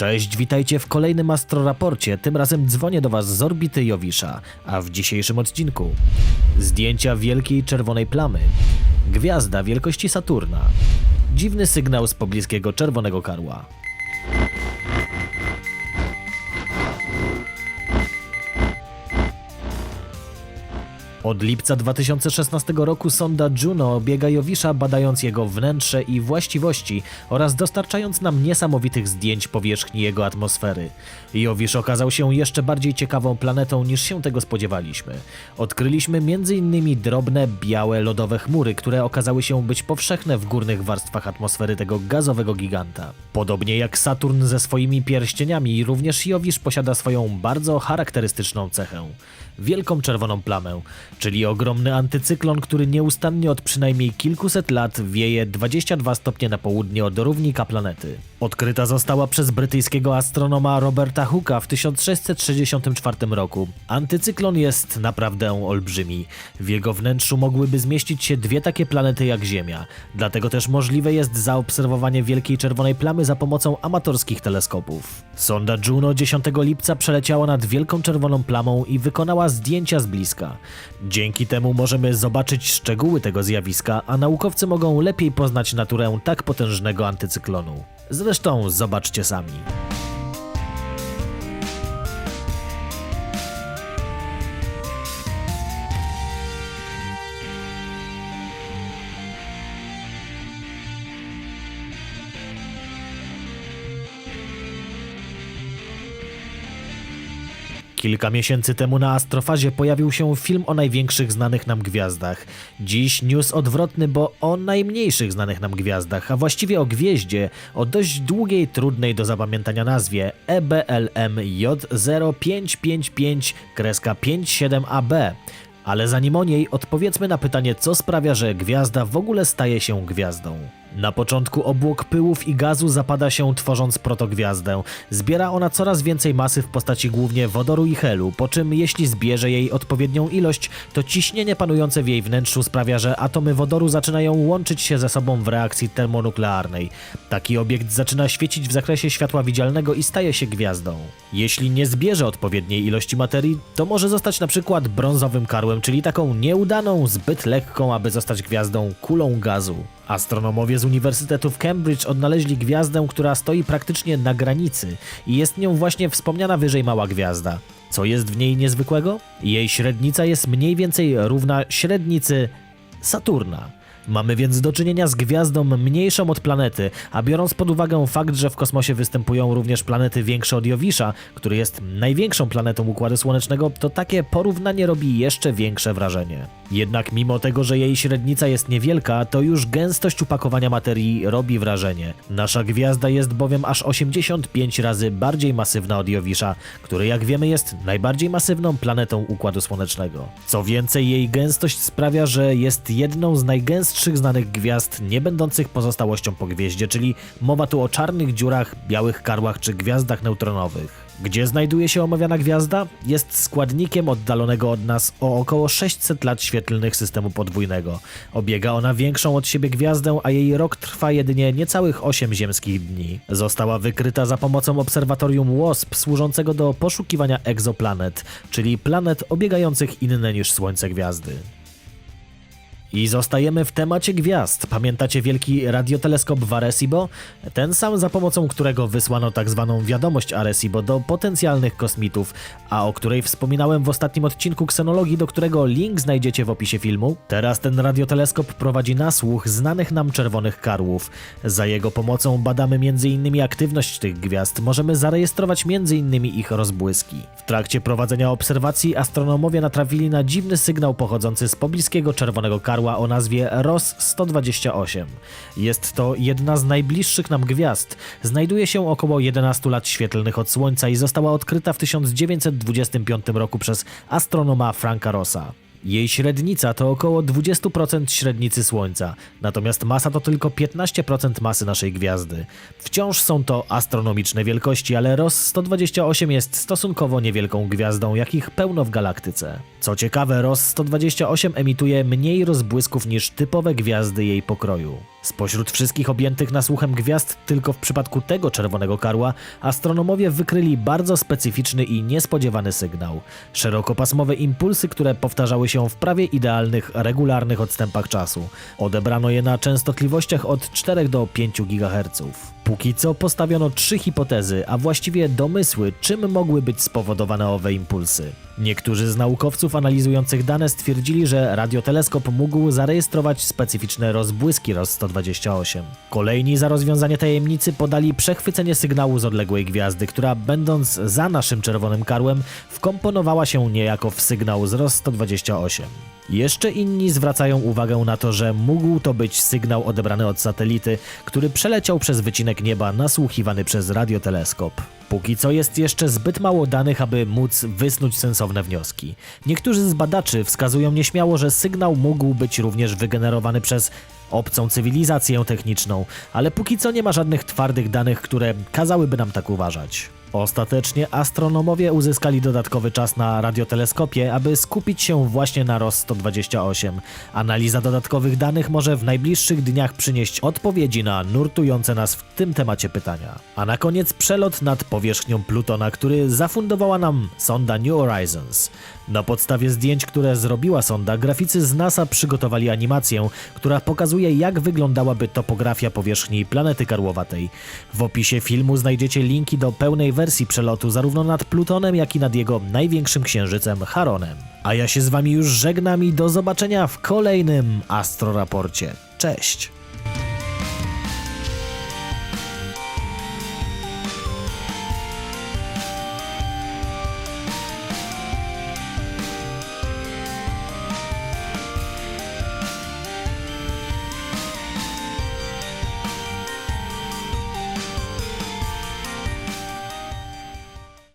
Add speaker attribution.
Speaker 1: Cześć, witajcie w kolejnym astroraporcie. Tym razem dzwonię do Was z orbity Jowisza, a w dzisiejszym odcinku zdjęcia wielkiej czerwonej plamy, gwiazda wielkości Saturna, dziwny sygnał z pobliskiego czerwonego karła. Od lipca 2016 roku sonda Juno obiega Jowisza, badając jego wnętrze i właściwości oraz dostarczając nam niesamowitych zdjęć powierzchni jego atmosfery. Jowisz okazał się jeszcze bardziej ciekawą planetą niż się tego spodziewaliśmy. Odkryliśmy m.in. drobne, białe, lodowe chmury, które okazały się być powszechne w górnych warstwach atmosfery tego gazowego giganta. Podobnie jak Saturn ze swoimi pierścieniami, również Jowisz posiada swoją bardzo charakterystyczną cechę wielką czerwoną plamę, czyli ogromny antycyklon, który nieustannie od przynajmniej kilkuset lat wieje 22 stopnie na południe od równika planety. Odkryta została przez brytyjskiego astronoma Roberta Hooka w 1664 roku. Antycyklon jest naprawdę olbrzymi. W jego wnętrzu mogłyby zmieścić się dwie takie planety jak Ziemia. Dlatego też możliwe jest zaobserwowanie wielkiej czerwonej plamy za pomocą amatorskich teleskopów. Sonda Juno 10 lipca przeleciała nad wielką czerwoną plamą i wykonała zdjęcia z bliska. Dzięki temu możemy zobaczyć szczegóły tego zjawiska, a naukowcy mogą lepiej poznać naturę tak potężnego antycyklonu. Zresztą zobaczcie sami. Kilka miesięcy temu na Astrofazie pojawił się film o największych znanych nam gwiazdach. Dziś news odwrotny, bo o najmniejszych znanych nam gwiazdach, a właściwie o gwieździe o dość długiej, trudnej do zapamiętania nazwie E EBLM J0555-57AB. Ale zanim o niej, odpowiedzmy na pytanie, co sprawia, że gwiazda w ogóle staje się gwiazdą. Na początku obłok pyłów i gazu zapada się tworząc protogwiazdę. Zbiera ona coraz więcej masy w postaci głównie wodoru i helu, po czym jeśli zbierze jej odpowiednią ilość, to ciśnienie panujące w jej wnętrzu sprawia, że atomy wodoru zaczynają łączyć się ze sobą w reakcji termonuklearnej. Taki obiekt zaczyna świecić w zakresie światła widzialnego i staje się gwiazdą. Jeśli nie zbierze odpowiedniej ilości materii, to może zostać na przykład brązowym karłem, czyli taką nieudaną, zbyt lekką, aby zostać gwiazdą kulą gazu. Astronomowie z Uniwersytetu w Cambridge odnaleźli gwiazdę, która stoi praktycznie na granicy i jest nią właśnie wspomniana wyżej mała gwiazda. Co jest w niej niezwykłego? Jej średnica jest mniej więcej równa średnicy Saturna. Mamy więc do czynienia z gwiazdą mniejszą od planety, a biorąc pod uwagę fakt, że w kosmosie występują również planety większe od Jowisza, który jest największą planetą Układu Słonecznego, to takie porównanie robi jeszcze większe wrażenie. Jednak mimo tego, że jej średnica jest niewielka, to już gęstość upakowania materii robi wrażenie. Nasza gwiazda jest bowiem aż 85 razy bardziej masywna od Jowisza, który jak wiemy jest najbardziej masywną planetą Układu Słonecznego. Co więcej, jej gęstość sprawia, że jest jedną z najgęstszych znanych gwiazd, nie będących pozostałością po gwieździe, czyli mowa tu o czarnych dziurach, białych karłach czy gwiazdach neutronowych. Gdzie znajduje się omawiana gwiazda? Jest składnikiem oddalonego od nas o około 600 lat świetlnych systemu podwójnego. Obiega ona większą od siebie gwiazdę, a jej rok trwa jedynie niecałych 8 ziemskich dni. Została wykryta za pomocą obserwatorium WASP służącego do poszukiwania egzoplanet, czyli planet obiegających inne niż Słońce gwiazdy. I zostajemy w temacie gwiazd. Pamiętacie wielki radioteleskop w Arecibo? Ten sam za pomocą którego wysłano tak zwaną wiadomość Arecibo do potencjalnych kosmitów, a o której wspominałem w ostatnim odcinku ksenologii, do którego link znajdziecie w opisie filmu. Teraz ten radioteleskop prowadzi nasłuch znanych nam czerwonych karłów. Za jego pomocą badamy m.in. aktywność tych gwiazd, możemy zarejestrować m.in. ich rozbłyski. W trakcie prowadzenia obserwacji astronomowie natrafili na dziwny sygnał pochodzący z pobliskiego czerwonego karła o nazwie ROS 128. Jest to jedna z najbliższych nam gwiazd. Znajduje się około 11 lat świetlnych od Słońca i została odkryta w 1925 roku przez astronoma Franka Rossa. Jej średnica to około 20% średnicy Słońca, natomiast masa to tylko 15% masy naszej gwiazdy. Wciąż są to astronomiczne wielkości, ale ROS 128 jest stosunkowo niewielką gwiazdą, jakich pełno w galaktyce. Co ciekawe, ROS 128 emituje mniej rozbłysków niż typowe gwiazdy jej pokroju. Spośród wszystkich objętych nasłuchem gwiazd, tylko w przypadku tego czerwonego karła, astronomowie wykryli bardzo specyficzny i niespodziewany sygnał. Szerokopasmowe impulsy, które powtarzały się w prawie idealnych, regularnych odstępach czasu. Odebrano je na częstotliwościach od 4 do 5 GHz. Póki co postawiono trzy hipotezy, a właściwie domysły, czym mogły być spowodowane owe impulsy. Niektórzy z naukowców analizujących dane stwierdzili, że radioteleskop mógł zarejestrować specyficzne rozbłyski ROS-128. Kolejni za rozwiązanie tajemnicy podali przechwycenie sygnału z odległej gwiazdy, która będąc za naszym czerwonym karłem wkomponowała się niejako w sygnał z ROS-128. Jeszcze inni zwracają uwagę na to, że mógł to być sygnał odebrany od satelity, który przeleciał przez wycinek nieba nasłuchiwany przez radioteleskop. Póki co jest jeszcze zbyt mało danych, aby móc wysnuć sensowne wnioski. Niektórzy z badaczy wskazują nieśmiało, że sygnał mógł być również wygenerowany przez obcą cywilizację techniczną, ale póki co nie ma żadnych twardych danych, które kazałyby nam tak uważać. Ostatecznie astronomowie uzyskali dodatkowy czas na radioteleskopie, aby skupić się właśnie na ROS-128. Analiza dodatkowych danych może w najbliższych dniach przynieść odpowiedzi na nurtujące nas w tym temacie pytania. A na koniec przelot nad powierzchnią Plutona, który zafundowała nam sonda New Horizons. Na podstawie zdjęć, które zrobiła sonda, graficy z NASA przygotowali animację, która pokazuje jak wyglądałaby topografia powierzchni planety karłowatej. W opisie filmu znajdziecie linki do pełnej wersji przelotu zarówno nad Plutonem, jak i nad jego największym księżycem Charonem. A ja się z wami już żegnam i do zobaczenia w kolejnym Astroraporcie. Cześć!